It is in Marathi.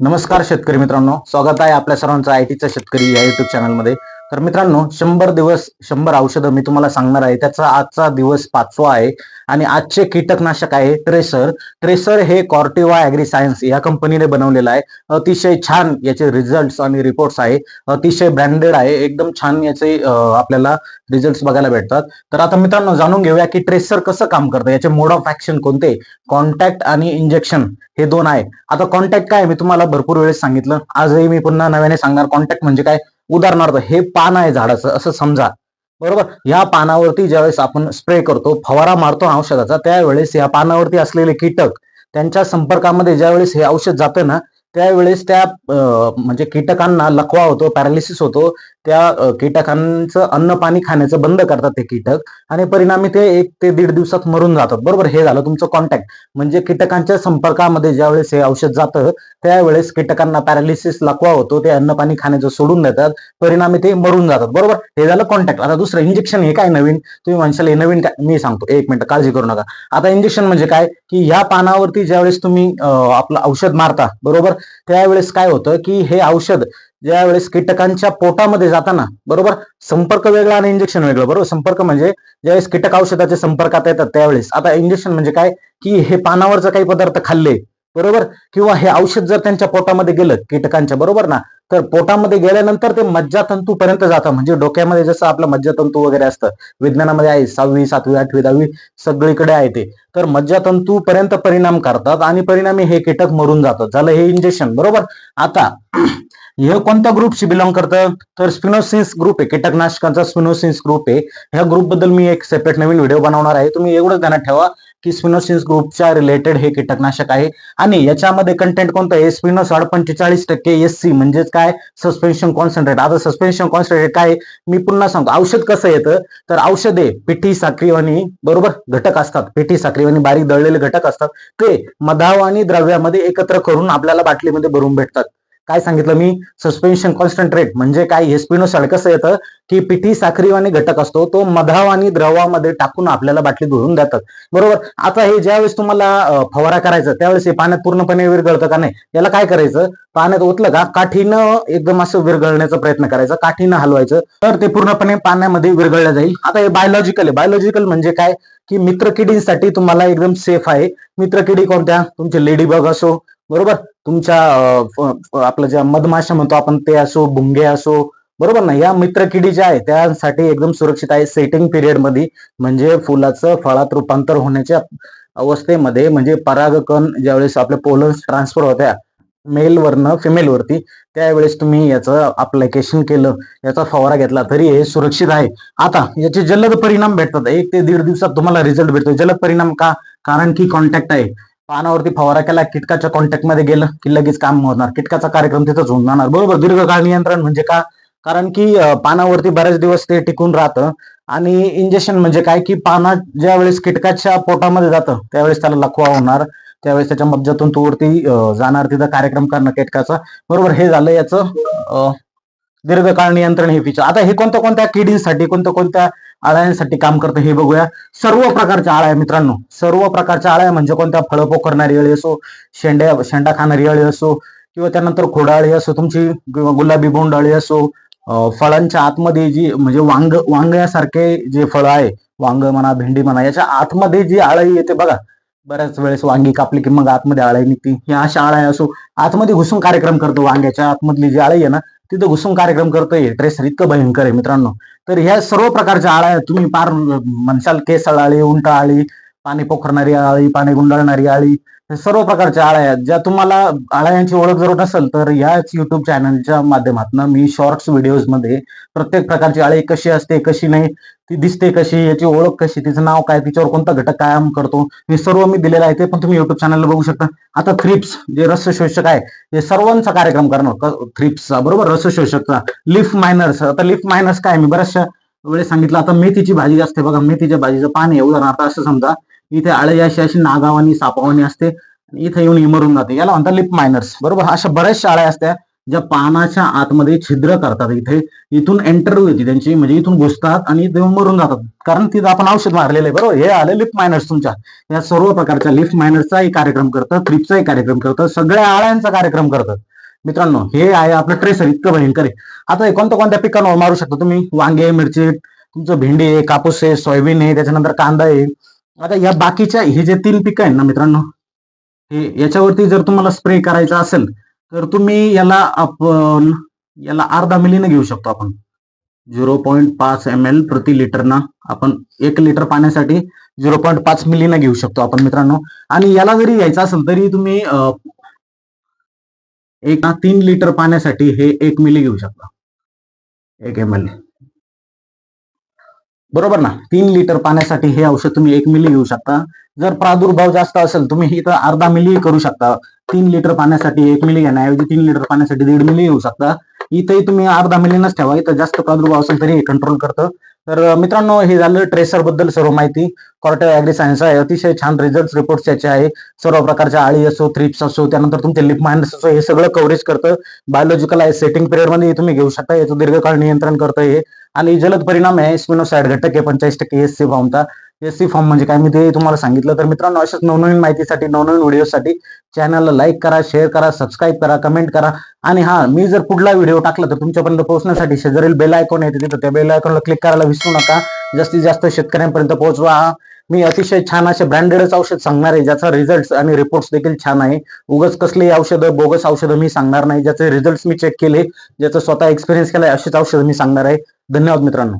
नमस्कार शेतकरी मित्रांनो. स्वागत आहे आपल्या सर्वांचं आय टीचा शेतकरी या युट्यूब चॅनलमध्ये तर मित्रांनो शंभर दिवस शंभर औषधं मी तुम्हाला सांगणार आहे. त्याचा आजचा दिवस पाचवा आहे. आणि आजचे कीटकनाशक आहे ट्रेसर ट्रेसर हे कॉर्टिवा ॲग्री सायन्स या कंपनीने बनवलेलं आहे. अतिशय छान याचे रिझल्ट आणि रिपोर्ट्स आहे. अतिशय ब्रँडेड आहे. एकदम छान याचे आपल्याला रिझल्ट बघायला भेटतात. तर आता मित्रांनो जाणून घेऊया की ट्रेसर कसं काम करतं. याचे मोड ऑफ ऍक्शन कोणते? कॉन्टॅक्ट आणि इंजेक्शन हे दोन आहे. आता कॉन्टॅक्ट काय मी तुम्हाला भरपूर वेळेस सांगितलं. आजही मी पुन्हा नव्याने सांगणार. कॉन्टॅक्ट म्हणजे काय? उदाहरणार्थ हे पान आहे झाडाचं असं समजा. बरोबर? या पानावरती ज्यावेळेस आपण स्प्रे करतो फवारा मारतो औषधाचा त्यावेळेस या पानावरती असलेले कीटक त्यांच्या संपर्कामध्ये ज्यावेळेस हे औषध जातं ना त्यावेळेस त्या म्हणजे कीटकांना लकवा होतो पॅरालिसिस होतो त्या कीटकांचं अन्न पाणी खाण्याचं बंद करतात ते कीटक आणि परिणामी ते एक ते दीड दिवसात मरून जातात. बरोबर? हे झालं तुमचं कॉन्टॅक्ट म्हणजे कीटकांच्या संपर्कामध्ये ज्यावेळेस हे औषध जातं त्यावेळेस कीटकांना पॅरालिसिस लकवा होतो ते अन्न पाणी खाण्याचं सोडून देतात परिणामी ते मरून जातात. बरोबर? हे झालं कॉन्टॅक्ट आता दुसरं इंजेक्शन हे काय नवीन? तुम्ही म्हणशाल हे नवीन काय? मी सांगतो. एक मिनिट काळजी करू नका. आता इंजेक्शन म्हणजे काय? की ह्या पानावरती ज्यावेळेस तुम्ही आपलं औषध मारता बरोबर? त्यावेळेस काय होतं की हे औषध ज्यावेळेस कीटकांच्या पोटामध्ये जाताना बरोबर? संपर्क वेगळा आणि इंजेक्शन वेगळं बरोबर? संपर्क म्हणजे ज्यावेळेस कीटक औषधाच्या संपर्कात येतात त्यावेळेस. आता इंजेक्शन म्हणजे काय? की हे पानावरचं काही पदार्थ खाल्ले बरोबर? किंवा हे औषध जर त्यांच्या पोटामध्ये गेलं कीटकांच्या बरोबर ना? तर पोटामध्ये गेल्यानंतर ते मज्जातंतू पर्यंत जातं. म्हणजे डोक्यामध्ये जसं आपलं मज्जातंतू वगैरे असतं विज्ञानामध्ये आहे सहावी सातवी आठवी दहावी सगळीकडे आहे ते. तर मज्जातंतू पर्यंत परिणाम करतात आणि परिणामी हे कीटक मरून जातात. झालं हे इंजेक्शन बरोबर? आता हे कोणत्या ग्रुपशी बिलॉंग करतं? तर स्पिनोसिन्स ग्रुप आहे. कीटकनाशकांचा स्पिनोसिन्स ग्रुप आहे. ह्या ग्रुपबद्दल मी एक सेपरेट नवीन व्हिडिओ बनवणार आहे. तुम्ही एवढंच ध्यानात ठेवा. की स्पिनोसिन्स ग्रुपच्या रिलेटेड हे कीटकनाशक आहे. आणि याच्यामध्ये कंटेंट कोणतं? आहे स्पिनोसॉड पंचेचाळीस टक्के एस सी म्हणजेच काय? सस्पेन्शन कॉन्सन्ट्रेट आता सस्पेन्शन कॉन्सन्ट्रेट काय? मी पुन्हा सांगतो. औषध कसं येतं? तर औषधे पिठी साखरीवाणी बरोबर? घटक असतात. पिठी साखरीवाणी बारीक दळलेले घटक असतात. ते मधाव आणि द्रव्यामध्ये एकत्र करून आपल्याला बाटलीमध्ये भरून भेटतात. काय सांगितलं मी? सस्पेन्शन कॉन्सन्ट्रेट म्हणजे काय? हे स्पिनोसॉड कसं येतं? की पिठी साखरीवाणी घटक असतो. तो मधाव आणि द्रवामध्ये टाकून आपल्याला बाटली धुवून देतात. बरोबर? आता हे ज्यावेळेस तुम्हाला फवारा करायचा त्यावेळेस हे पाण्यात पूर्णपणे विरघळतं का नाही? याला काय करायचं? पाण्यात ओतलं का? काठीनं एकदम असं विरघळण्याचा प्रयत्न करायचा. काठीनं हलवायचं. तर ते पूर्णपणे पाण्यामध्ये विरघळलं जाईल. आता हे बायोलॉजिकल आहे. बायोलॉजिकल म्हणजे काय? की मित्रकिडींसाठी तुम्हाला एकदम सेफ आहे. मित्रकिडी कोणत्या? तुमचे लेडीबग असो बरोबर? तुमच्या आपलं ज्या मधमाशा म्हणतो आपण ते असो भुंगे असो बरोबर ना? या मित्रकिडी ज्या आहे त्यासाठी एकदम सुरक्षित आहे सेटिंग पिरियडमध्ये म्हणजे फुलाचं फळात रूपांतर होण्याच्या अवस्थेमध्ये म्हणजे परागकण ज्यावेळेस आपल्या पोलन्स ट्रान्सफर होत्या मेल वरनं फिमेल वरती त्यावेळेस तुम्ही याचं अप्लिकेशन केलं याचा फवारा घेतला तरी हे सुरक्षित आहे. आता याचे जलद परिणाम भेटतात. एक ते दीड दिवसात तुम्हाला रिझल्ट भेटतो जलद परिणाम का? कारण की कॉन्टॅक्ट आहे. पानावरती फवारा केला किटकाच्या कॉन्टॅक्टमध्ये गेलं की लगेच काम होणार. किटकाचा कार्यक्रम तिथंच होऊन जाणार. बरोबर दीर्घकाळ नियंत्रण म्हणजे का? कारण की पानावरती बरेच दिवस ते टिकून राहतं आणि इंजेक्शन म्हणजे काय की पाना ज्या वेळेस किटकाच्या पोटामध्ये जातं त्यावेळेस त्याला लखवा होणार. त्यावेळेस त्याच्या मज्जातून तो वरती जाणार तिथं कार्यक्रम करणं किटकाचा. बरोबर हे झालं याचं दीर्घकाळ नियंत्रण हे फीचर आता हे कोणत्या कोणत्या किडींसाठी कोणत्या कोणत्या आळ्यांसाठी काम करतं हे बघूया. सर्व प्रकारच्या आळ्या मित्रांनो. सर्व प्रकारच्या आळ्या म्हणजे कोणत्या? फळं पोखरणारी अळी असो शेंड्या शेंडा खाणारी अळी असो किंवा त्यानंतर खोडाळी असो तुमची गुलाबी बोंड अळी असो फळांच्या आतमध्ये जी म्हणजे वांग वांग्यासारखे जे फळ आहे वांग म्हणा भेंडी म्हणा याच्या आतमध्ये जी आळाई येते बघा. बऱ्याच वेळेस वांगी कापली की मग आतमध्ये आळाई निघते. ह्या अशा आळाई असो आतमध्ये घुसून कार्यक्रम करतो वांग्याच्या आतमधली जी आळाई आहे ना तिथं घुसून कार्यक्रम करतोय ट्रेसर इतकं भयंकर आहे मित्रांनो. तर ह्या सर्व प्रकारच्या आळ्या तुम्ही पार म्हणशाल केसळ आळी उंट आळी पाणी पोखरणारी आळी पाणी गुंडाळणारी आळी सर्व प्रकारच्या आळ्या आहेत. ज्या तुम्हाला आळ्यांची ओळख जर नसेल तर याच युट्यूब चॅनलच्या माध्यमातून मी शॉर्ट्स व्हिडिओजमध्ये प्रत्येक प्रकारची आळे कशी असते कशी नाही ती दिसते कशी याची ओळख कशी तिचं नाव काय तिच्यावर कोणता घटक कायम करतो हे सर्व मी दिलेलं आहे ते पण तुम्ही युट्यूब चॅनलला बघू शकता. आता थ्रिप्स जे रस शोषक आहे हे सर्वांचा कार्यक्रम करणार. थ्रिप्सचा बरोबर? रस शोषकचा लिफ मायनर्स आता लिफ मायनर्स काय मी बऱ्याचशा वेळेस सांगितलं. आता मेथीची भाजी असते बघा. मेथीच्या भाजीचं पान आहे आता असं समजा इथे आळे अशी अशी नागावानी सापावानी असते. इथे येऊन इमरून जाते. याला म्हणतात लिप मायनर्स बरोबर? अशा बऱ्याचशा आळ्या असत्या ज्या पानाच्या आतमध्ये छिद्र करतात इथे. इथून एंटर होती त्यांची. म्हणजे इथून घुसतात आणि ते मरून जातात. कारण तिथं आपण औषध मारलेलं आहे. बरोबर? हे आले लिफ्ट मायनर्स तुमच्या. या सर्व प्रकारच्या लिफ्ट मायनर्सचाही कार्यक्रम करतं. थ्रिपचाही कार्यक्रम करतं. सगळ्या आळ्यांचा कार्यक्रम करतं मित्रांनो हे आहे आपलं ट्रेसर इतकं भयंकर आहे. आता हे कोणत्या कोणत्या पिकांवर मारू शकता तुम्ही? वांगे मिरची तुमचं भेंडी आहे कापूस आहे सोयाबीन आहे त्याच्यानंतर कांदा आहे. आता या बाकीच्या हे जे तीन पिकं आहेत ना मित्रांनो हे याच्यावरती जर तुम्हाला स्प्रे करायचा असेल तर तुम्ही याला आपण याला अर्धा मिलीने घेऊ शकतो आपण. झिरो पॉईंट पाच एम एल प्रति लिटरनं आपण एक लिटर पाण्यासाठी झिरो पॉईंट पाच मिलीनं घेऊ शकतो आपण मित्रांनो. आणि याला जरी घ्यायचं असेल तरी तुम्ही एक ना तीन लिटर पाण्यासाठी हे एक मिली घेऊ शकता. एक एम एल बरोबर ना? तीन लिटर पाण्यासाठी हे औषध तुम्ही एक मिली घेऊ शकता. जर प्रादुर्भाव जास्त असेल तुम्ही इथं अर्धा मिली करू शकता. तीन लिटर पाण्यासाठी एक मिली घेण्याऐवजी तीन लिटर पाण्यासाठी दीड मिली घेऊ शकता. इथेही तुम्ही अर्धा मिलीनच ठेवा. इथं जास्त प्रादुर्भाव असेल तरी हे कंट्रोल करतं. तर मित्रांनो हे झालं ट्रेसरबद्दल सर्व माहिती. कॉर्टेल ऍग्री सायन्स आहे. अतिशय छान रिझल्ट रिपोर्ट याचे आहे. सर्व प्रकारच्या आळी असो थ्रिप्स असो त्यानंतर तुमचे लिप माइंड असो हे सगळं कव्हरेज करतं. बायोलॉजिकल आहे. सेटिंग पिरियडमध्ये तुम्ही घेऊ शकता. याचं दीर्घकाळ नियंत्रण करतं हे. आणि जलद परिणाम आहे. स्पिनोसाइड घटक आहे. पंचाळीस टक्के एस सी भावता एस सी फॉर्म म्हणजे काय? मी ते तुम्हाला सांगितलं. तर मित्रांनो अशाच नवनवीन माहितीसाठी नवनवीन व्हिडिओसाठी चॅनलला लाईक करा शेअर करा सबस्क्राईब करा कमेंट करा. आणि हा मी जर पुढला व्हिडिओ टाकला तर तुमच्यापर्यंत पोहोचण्यासाठी शेजारील बेल आयकॉन येते तिथं त्या बेल आयकॉनला क्लिक करायला विसरू नका. जास्तीत जास्त शेतकऱ्यांपर्यंत पोहोचवा मी अतिशय छान असे ब्रँडेडच औषध सांगणार आहे ज्याचा रिझल्ट आणि रिपोर्ट्स देखील छान आहे. उगाच कसली औषधं बोगस औषधं मी सांगणार नाही. ज्याचे रिझल्ट मी चेक केले ज्याचा स्वतः एक्सपिरियन्स केलाय अशीच औषधं मी सांगणार आहे. धन्यवाद मित्रांनो.